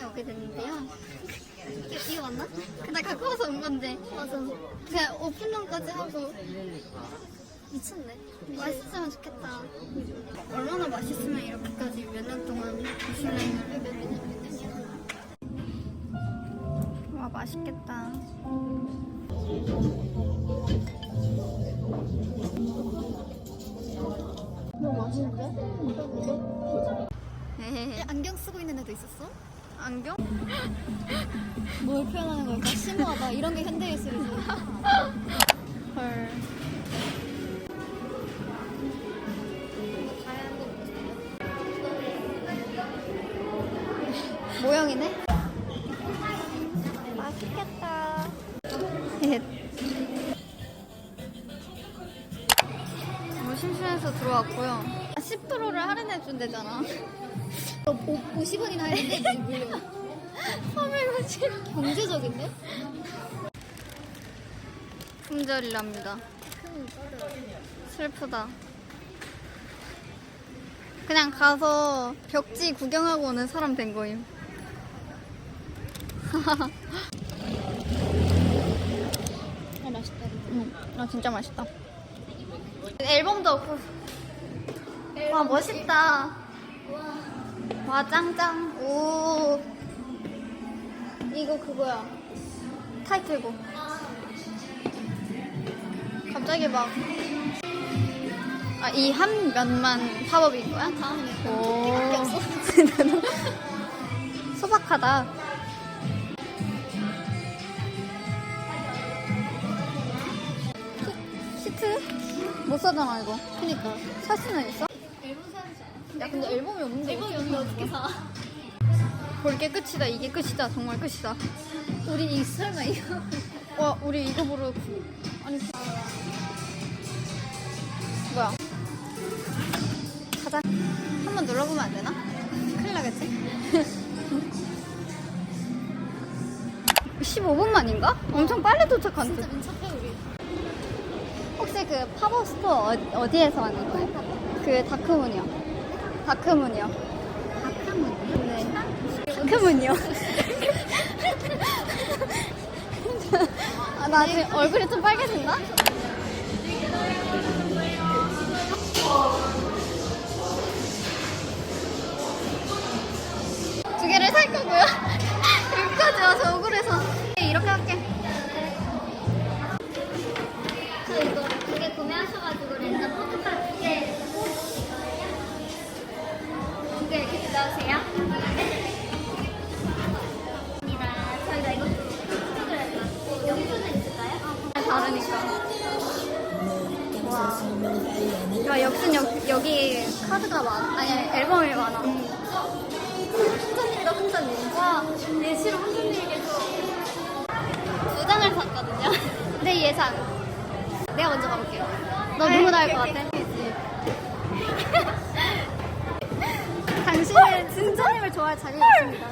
미슐랭에 오게 됐는데요. 이게, 이거 맞나? 그날 갖고 와서 온 건데. 맞아. 그냥 오픈런까지 하고. 미쳤네. 맛있으면 좋겠다. 얼마나 맛있으면 이렇게까지 몇 년 동안 미슐랭을. 와, 맛있겠다. 너무 맛있는데? 안경 쓰고 있는 애도 있었어? 안경? 뭘 표현하는 걸까? 심오하다. 이런 게 현대 예술이지. 헐. 모형이네? 맛있겠다. 뭐 심심해서 들어왔고요. 10%를 할인해 준대잖아. 50원이나 할인해 무료. 350. 경제적인데? 품절이랍니다. 슬프다. 그냥 가서 벽지 구경하고 오는 사람 된 거임. 아 맛있다. 응. 아 진짜 맛있다. 앨범도 없고. 와 멋있다. 와 짱짱. 오. 이거 그거야. 타이틀곡. 갑자기 막. 아, 이 한 면만 팝업인 거야? 다음에 오. 소박하다. 시트? 못 사잖아, 이거. 그니까. 살 수는 있어? 야, 근데 앨범이 없는데. 앨범이 없는데 어떻게 사? 볼 게 끝이다. 이게 끝이다. 정말 끝이다. 우리 이 설마 이거? 와, 우리 이거 보러. 아니. 뭐야? 가자. 한 번 눌러보면 안 되나? 큰일 나겠지? 15분 만인가? 엄청 빨리 도착한 듯. 진짜 민첩해 우리. 혹시 그 팝업 스토어 어, 디에서 하는 거예요? 그 다크문이요. 다크문이요. 아카문. 네. 다크문이요. 아, 나 지금 얼굴이 좀 빨개진다? 두 개를 살 거고요. 카드가 많아. 아니, 앨범이 많아. 혼자님이다 혼자님. 와, 예시로 혼자님에게서 두 장을 샀거든요. 내 예상. 내가 먼저 가볼게요. 너 누구 나을 것 같아? 당신은 진짜님을 좋아할 자격이 있습니다.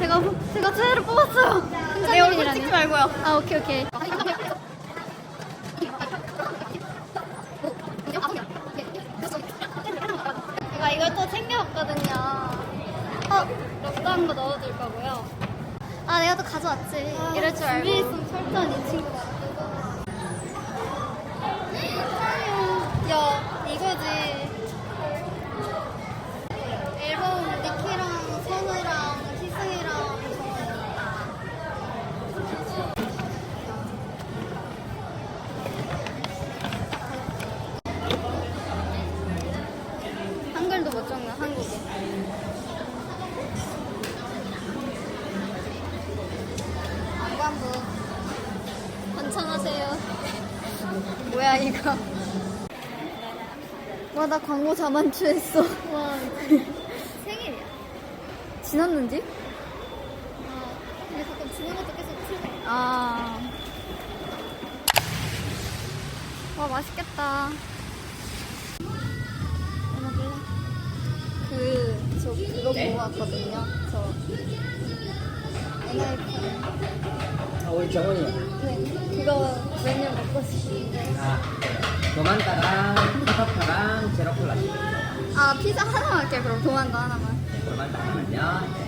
제가, 제가 최애를 뽑았어요. 내 얼굴 찍지 말고요. 아, 오케이, 오케이. 제가 이걸 또 챙겨왔거든요. 어, 럭다운 거 넣어둘 거고요. 아, 내가 또 가져왔지. 이럴 줄 알고. 준비했으면 철저한 이 친구가. 야, 이거지. 뭐야 이거? 와 나 광고 자만추했어. 와, 생일이야. 지났는지? 아, 근데 가끔 지는 것도 계속 틀려. 아. 와 맛있겠다. 먹을래? 그, 저 그거 보고 왔거든요. 저. 아, 우리 정원이요. 네, 그거 메뉴 먹고 싶은데. 아, 도만타랑 카카파랑 제로콜라. 아 피자 하나만 할게 그럼 도만도 하나만. 도만타 하나만요. 네.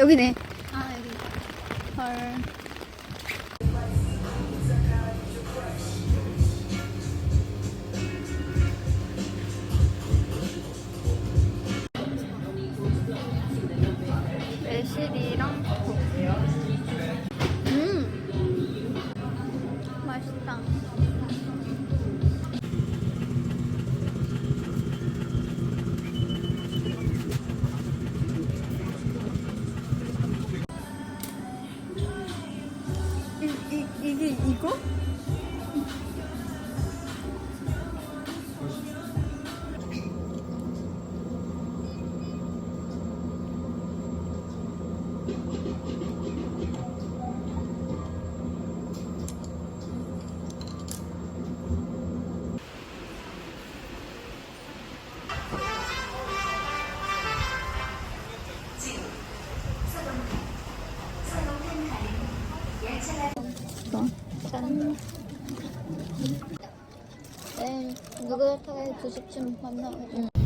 여기네. 아, 여기. 헐. 90쯤 만나고. 응.